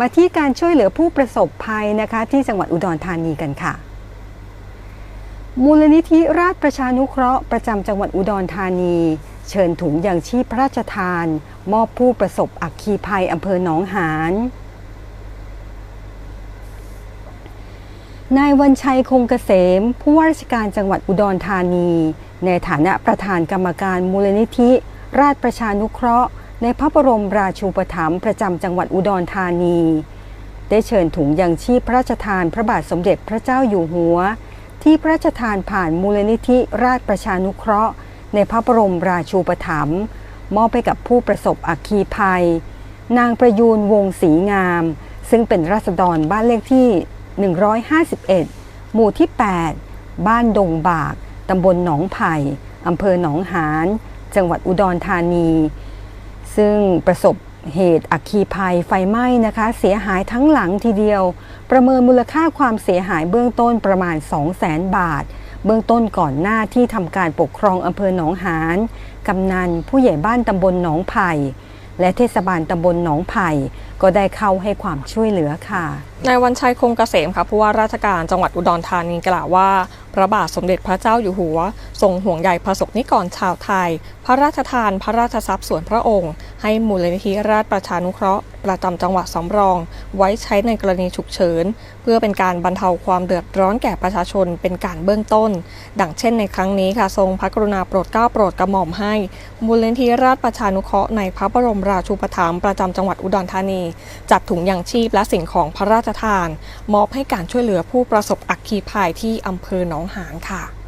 มาที่การช่วยเหลือผู้ประสบภัยนะคะที่จังหวัดอุดรธานีกันค่ะ มูลนิธิราชประชานุเคราะห์ประจำจังหวัดอุดรธานี เชิญถุงยังชีพพระราชทาน มอบผู้ประสบอัคคีภัยอำเภอหนองหานนายวันชัยคงเกษม ผู้ว่าราชการจังหวัดอุดรธานี ในฐานะประธานกรรมการมูลนิธิ ราชประชานุเคราะห์ ในพระบรมราชูปถัมภ์ประจำจังหวัดอุดรธานี ได้เชิญถุงยังชีพพระราชทานพระบาทสมเด็จพระเจ้าอยู่หัว ที่พระราชทานผ่านมูลนิธิราชประชานุเคราะห์ ในพระบรมราชูปถัมภ์มอบไปกับผู้ประสบอัคคีภัย นางประยูนวงศรีงาม ซึ่งเป็นราษฎรบ้านเลขที่ 151 หมู่ที่ 8 บ้านดงบาก ตำบลหนองไผ่อำเภอหนองหาน จังหวัดอุดรธานี ซึ่งประสบเหตุอัคคีภัยไฟไหม้นะคะ เสียหายทั้งหลังทีเดียว ประเมินมูลค่าความเสียหายเบื้องต้นประมาณ 200,000 บาท เบื้องต้นก่อนหน้าที่ทำการปกครองอำเภอหนองหานกำนันผู้ใหญ่บ้านตำบลหนองไผ่ และเทศบาลตำบลหนองไผ่ก็ได้เข้าให้ความช่วยเหลือค่ะนายวันชัยคงเกษมค่ะผู้ว่าราชการจังหวัดอุดรธานีกล่าวว่า พระบาทสมเด็จพระเจ้าอยู่หัว ทรงห่วงใยประสบนิกรชาวไทย พระราชทานพระราชทรัพย์ส่วนพระองค์ ให้มูลนิธิราชประชานุเคราะห์ ประจำจังหวัดสำรอง ไว้ใช้ในกรณีฉุกเฉิน เพื่อเป็นการบรรเทาความเดือดร้อนแก่ประชาชนเป็นการเบื้องต้น ดังเช่นในครั้งนี้ค่ะทรงพระกรุณาโปรดเกล้าโปรดกระหม่อมให้ มูลนิธิราชประชานุเคราะห์ในพระบรมราชูปถัมภ์ประจำจังหวัดอุดรธานี จัดถุงยางชีพและสิ่งของพระราชทาน มอบให้การช่วยเหลือผู้ประสบอัคคีภัยที่อำเภอหนองหานค่ะ